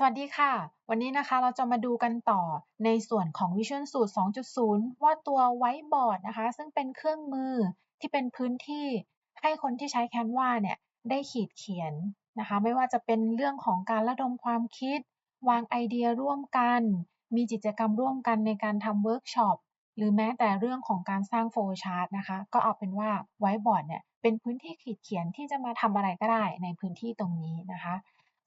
สวัสดีค่ะ วันนี้นะคะเราจะมาดูกันต่อในส่วนของ Visual Studio 2.0 ว่าตัว Whiteboard นะคะ ซึ่งเป็นเครื่องมือที่เป็นพื้นที่ให้คนที่ใช้ Canva เนี่ย ได้ขีดเขียนนะคะ ไม่ว่าจะเป็นเรื่องของการระดมความคิด วางไอเดียร่วมกัน มีกิจกรรมร่วมกันในการทำเวิร์กช็อปหรือแม้แต่เรื่องของการสร้างโฟล์ชาร์ตนะคะ ก็เอาเป็นว่า Whiteboard เนี่ยเป็นพื้นที่ขีดเขียนที่จะมาทำอะไรก็ได้ในพื้นที่ตรงนี้นะคะ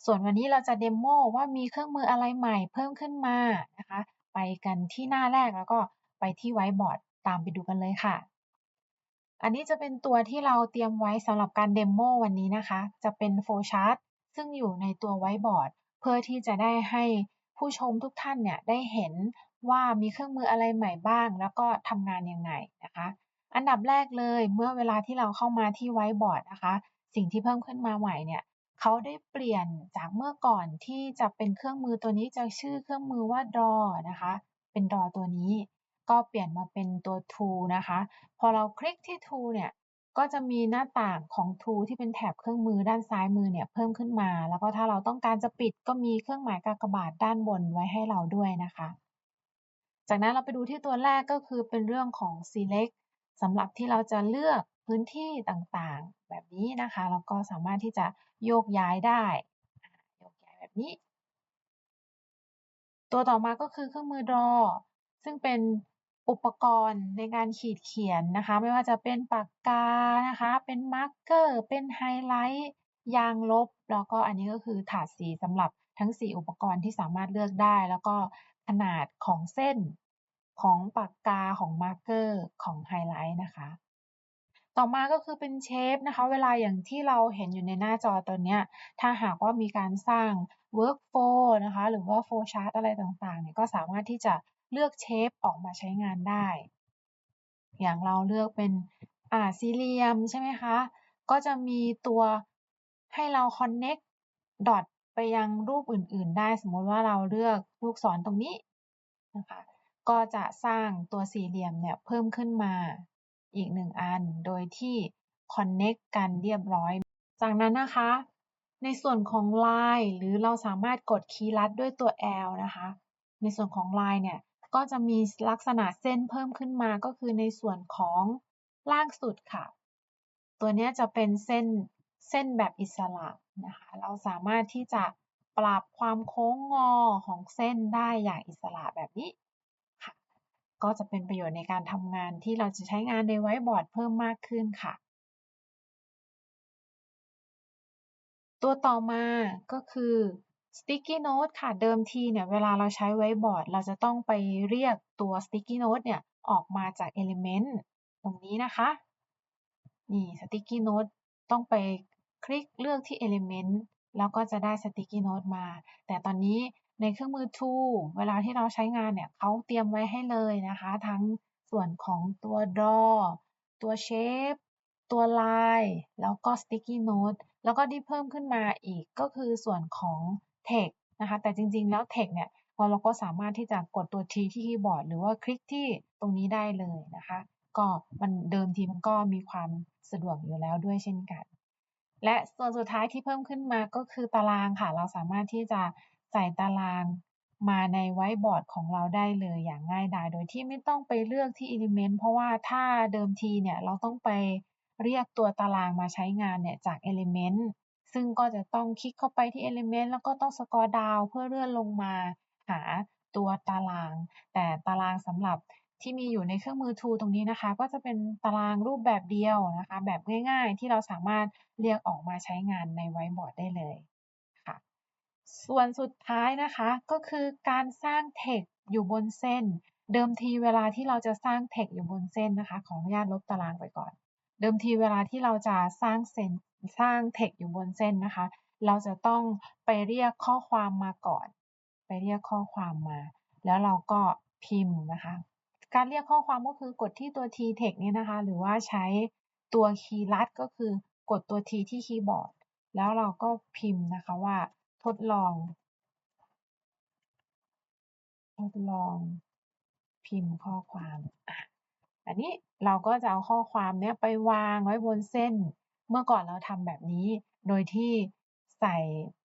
ส่วนวันนี้เราจะเดโมว่ามีเครื่องมืออะไรใหม่เพิ่มขึ้นมานะคะ ไปกันที่หน้าแรกแล้วก็ไปที่ไวท์บอร์ดตามไปดูกันเลยค่ะ อันนี้จะเป็นตัวที่เราเตรียมไว้สำหรับการเดโมวันนี้นะคะ จะเป็นโฟล์ชาร์ตซึ่งอยู่ในตัวไวท์บอร์ดเพื่อที่จะได้ให้ผู้ชมทุกท่านเนี่ยได้เห็นว่ามีเครื่องมืออะไรใหม่บ้าง แล้วก็ทำงานยังไงนะคะ อันดับแรกเลยเมื่อเวลาที่เราเข้ามาที่ไวท์บอร์ดนะคะ สิ่งที่เพิ่มขึ้นมาใหม่เนี่ย เขาได้เปลี่ยนจากเมื่อก่อนที่จะเป็นเครื่องมือตัวนี้จะชื่อเครื่องมือว่า draw นะคะ เป็น draw ตัวนี้ ก็เปลี่ยนมาเป็นตัว tool นะคะ พอเราคลิกที่ tool เนี่ยก็จะมีหน้าต่างของ tool ที่เป็นแถบเครื่องมือด้านซ้ายมือเนี่ยเพิ่มขึ้นมา แล้วก็ถ้าเราต้องการจะปิดก็มีเครื่องหมายกากบาทด้านบนไว้ให้เราด้วยนะคะ จากนั้นเราไปดูที่ตัวแรกก็คือเป็นเรื่องของ select สำหรับที่เราจะเลือก พื้นที่ต่างๆ แบบนี้นะคะ แล้วก็สามารถที่จะโยกย้ายได้โยกย้ายแบบนี้ ตัวต่อมาก็คือเครื่องมือ draw ซึ่งเป็นอุปกรณ์ในการขีดเขียนนะคะ ไม่ว่าจะเป็นปากกานะคะ เป็นมาร์กเกอร์ เป็นไฮไลท์ ยางลบ แล้วก็อันนี้ก็คือถาดสีสำหรับทั้ง 4 อุปกรณ์ที่สามารถเลือกได้ แล้วก็ขนาดของเส้นของปากกาของมาร์กเกอร์ของไฮไลท์นะคะ ต่อมาก็คือเป็นเชฟนะคะ เวลาอย่างที่เราเห็นอยู่ในหน้าจอตัวนี้ถ้าหากว่ามีการสร้าง workflow นะคะ หรือว่า flow chart อะไรต่างๆเนี่ยก็สามารถที่จะเลือกเชฟออกมาใช้งานได้ อย่างเราเลือกเป็นอ่าสี่เหลี่ยมใช่ไหมคะ ก็จะมีตัวให้เรา connect dot ไปยังรูปอื่น ๆ ได้สมมติว่าเราเลือกลูกศรตรงนี้นะคะ ก็จะสร้างตัวสี่เหลี่ยมเนี่ยเพิ่มขึ้นมา อีกหนึ่งอัน โดยที่ connect กันเรียบร้อย จากนั้นนะคะ ในส่วนของ line หรือเราสามารถกดคีย์ลัดด้วยตัว L นะคะ ในส่วนของ line เนี่ย ก็จะมีลักษณะเส้นเพิ่มขึ้นมาก็คือในส่วนของล่างสุดค่ะ ตัวนี้จะเป็นเส้นเส้นแบบอิสระนะคะ เราสามารถที่จะปรับความโค้งงอของเส้นได้อย่างอิสระแบบนี้ ก็จะเป็นประโยชน์ในการทำงานที่เราจะใช้งานในไวท์บอร์ดเพิ่มมากขึ้นค่ะ ตัวต่อมาก็คือ sticky note ค่ะ เดิมทีเนี่ยเวลาเราใช้ไวท์บอร์ด เราจะต้องไปเรียกตัว sticky note เนี่ยออกมาจาก element ตรงนี้นะคะ นี่ sticky note ต้องไปคลิกเลือกที่ element แล้วก็จะได้ sticky note มา แต่ตอนนี้ ในเครื่องมือ Tool เวลาที่เราใช้งานเนี่ยเขาเตรียมไว้ให้เลยนะคะ ทั้งส่วนของตัว Draw ตัว Shape ตัว Line แล้วก็ Sticky Note แล้วก็ที่เพิ่มขึ้นมาอีกก็คือส่วนของ Text นะคะ แต่จริงๆแล้ว Text เนี่ยพอเราก็สามารถที่จะกดตัว T ที่คีย์บอร์ด หรือว่าคลิกที่ตรงนี้ได้เลยนะคะ ก็มันเดิมทีมันก็มีความสะดวกอยู่แล้วด้วยเช่นกัน และส่วนสุดท้ายที่เพิ่มขึ้นมาก็คือตารางค่ะ เราสามารถที่จะ ใส่ตารางมาในไวท์บอร์ดของเราได้เลยอย่างง่ายดาย โดยที่ไม่ต้องไปเลือกที่ Element เพราะว่าถ้าเดิมทีเนี่ยเราต้องไปเรียกตัวตารางมาใช้งานเนี่ยจาก Element ซึ่งก็จะต้องคลิกเข้าไปที่ Element แล้วก็ต้องสกอร์ดาวเพื่อเลื่อนลงมาหาตัวตาราง แต่ตารางสำหรับที่มีอยู่ในเครื่องมือ Tool ตรงนี้นะคะ ก็จะเป็นตารางรูปแบบเดียวนะคะ แบบง่ายๆ ที่เราสามารถเรียกออกมาใช้งานในไวท์บอร์ดได้ ส่วนสุดท้ายนะคะก็คือการสร้างเทคอยู่บนเส้น เดิมทีเวลาที่เราจะสร้างเทคอยู่บนเส้นนะคะ ขออนุญาตลบตารางไปก่อน เดิมทีเวลาที่เราจะสร้างเส้นสร้างเทคอยู่บนเส้นนะคะ เราจะต้องไปเรียกข้อความมาก่อน ไปเรียกข้อความมา แล้วเราก็พิมพ์นะคะ การเรียกข้อความก็คือกดที่ตัว t text นี่นะคะ หรือว่าใช้ตัวคีย์ลัดก็คือกดตัว t ที่คีย์บอร์ด แล้วเราก็พิมพ์นะคะว่า ทดลอง ทดลองพิมพ์ข้อความอะอันนี้เราก็จะเอาข้อความเนี้ยไปวางไว้บนเส้น เมื่อก่อนเราทำแบบนี้ โดยที่ใส่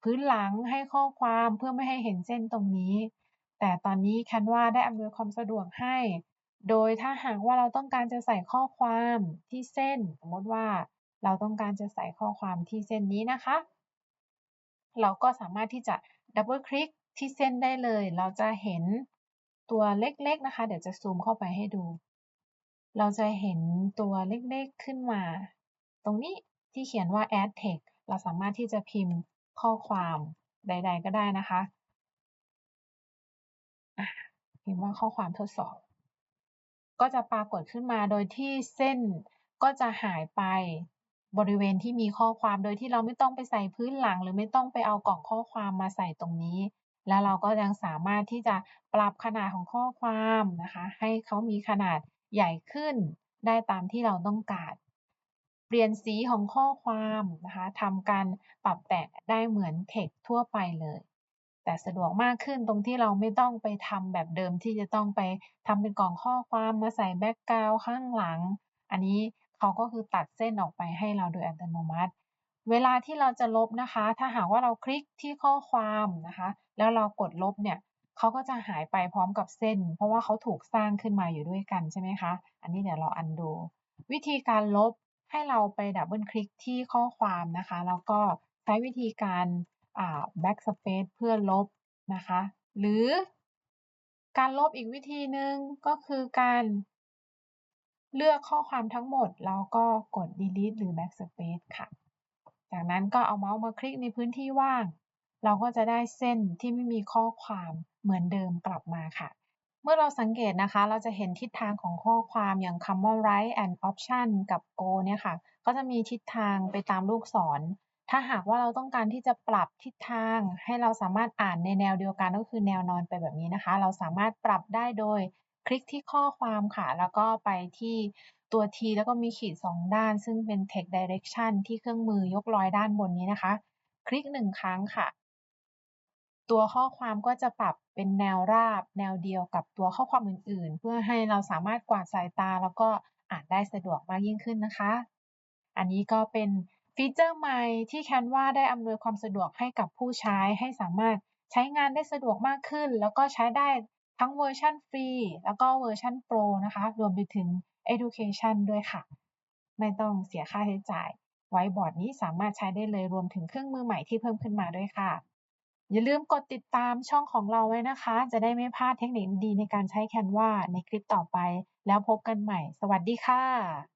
พื้นหลังให้ข้อความเพื่อไม่ให้เห็นเส้นตรงนี้ แต่ตอนนี้ Canva ได้อำนวยความสะดวกให้ โดยถ้าหากว่าเราต้องการจะใส่ข้อความที่เส้น สมมติว่าเราต้องการจะใส่ข้อความที่เส้นนี้นะคะ เราก็สามารถที่จะดับเบิลคลิกที่เส้นได้เลย เราจะเห็นตัวเล็กๆนะคะ เดี๋ยวจะซูมเข้าไปให้ดู เราจะเห็นตัวเล็กๆขึ้นมา ตรงนี้ที่เขียนว่า add text เราสามารถที่จะพิมพ์ข้อความใด ๆ ก็ได้นะคะพิมพ์ว่าข้อความทดสอบ ก็จะปรากฏขึ้นมาโดยที่เส้นก็จะหายไป บริเวณที่มีข้อความโดยที่เราไม่ต้องไปใส่พื้นหลัง หรือไม่ต้องไปเอากล่องข้อความมาใส่ตรงนี้ แล้วเราก็ยังสามารถที่จะปรับขนาดของข้อความนะคะ ให้เขามีขนาดใหญ่ขึ้น ได้ตามที่เราต้องการ เปลี่ยนสีของข้อความนะคะทำการปรับแต่งได้เหมือนเทคทั่วไปเลยแต่สะดวกมากขึ้นตรงที่เราไม่ต้องไปทำแบบเดิมที่จะต้องไปทำเป็นกล่องข้อความมาใส่แบ็กกราวข้างหลัง อันนี้ เขาก็คือตัดเส้นออกไปให้เราโดยอัตโนมัติ เวลาที่เราจะลบนะคะ ถ้าหากว่าเราคลิกที่ข้อความนะคะ แล้วเรากดลบเนี่ยเขาก็จะหายไปพร้อมกับเส้น เพราะว่าเขาถูกสร้างขึ้นมาอยู่ด้วยกันใช่ไหมคะ อันนี้เดี๋ยวเราอันดู วิธีการลบให้เราไปดับเบิลคลิกที่ข้อความนะคะ แล้วก็ใช้วิธีการแบ็กสเปซเพื่อลบนะคะ หรือการลบอีกวิธีหนึ่งก็คือการ เลือกข้อความทั้งหมด แล้วก็กด delete หรือ backspace ค่ะ จากนั้นก็เอาเมาส์มาคลิกในพื้นที่ว่าง เราก็จะได้เส้นที่ไม่มีข้อความเหมือนเดิมกลับมาค่ะ เมื่อเราสังเกตนะคะ เราจะเห็นทิศทางของข้อความอย่างคำว่า right and option กับ go เนี่ยค่ะ ก็จะมีทิศทางไปตามลูกศร ถ้าหากว่าเราต้องการที่จะปรับทิศทาง ให้เราสามารถอ่านในแนวเดียวกันก็คือแนวนอนไปแบบนี้นะคะ เราสามารถปรับได้โดย คลิกที่ข้อความค่ะ แล้วก็ไปที่ตัว T แล้วก็มีขีด 2 ด้าน ซึ่งเป็น text direction ที่เครื่องมือยกลอยด้านบนนี้นะคะ คลิก 1 ครั้งค่ะ ตัวข้อความก็จะปรับเป็นแนวราบ แนวเดียวกับตัวข้อความอื่น ๆ เพื่อให้เราสามารถกวาดสายตา แล้วก็อ่านได้สะดวกมากยิ่งขึ้นนะคะ อันนี้ก็เป็นฟีเจอร์ใหม่ที่ Canva ได้อำนวยความสะดวกให้กับผู้ใช้ให้สามารถใช้งานได้สะดวกมากขึ้น แล้วก็ใช้ได้ ทั้งเวอร์ชันฟรีแล้วก็เวอร์ชันโปรนะคะ รวมไปถึง Education ด้วยค่ะ ไม่ต้องเสียค่าใช้จ่าย ไวบอร์ดนี้สามารถใช้ได้เลยรวมถึงเครื่องมือใหม่ที่เพิ่มขึ้นมาด้วยค่ะ อย่าลืมกดติดตามช่องของเราไว้นะคะ จะได้ไม่พลาดเทคนิคดีในการใช้แคนวาในคลิปต่อไป แล้วพบกันใหม่ สวัสดีค่ะ